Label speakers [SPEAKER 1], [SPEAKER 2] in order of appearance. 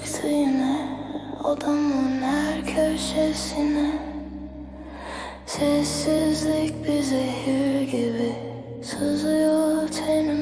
[SPEAKER 1] çöktü yine Odamın her köşesine. Sessizlik bir zehir gibi Sızıyor tenime.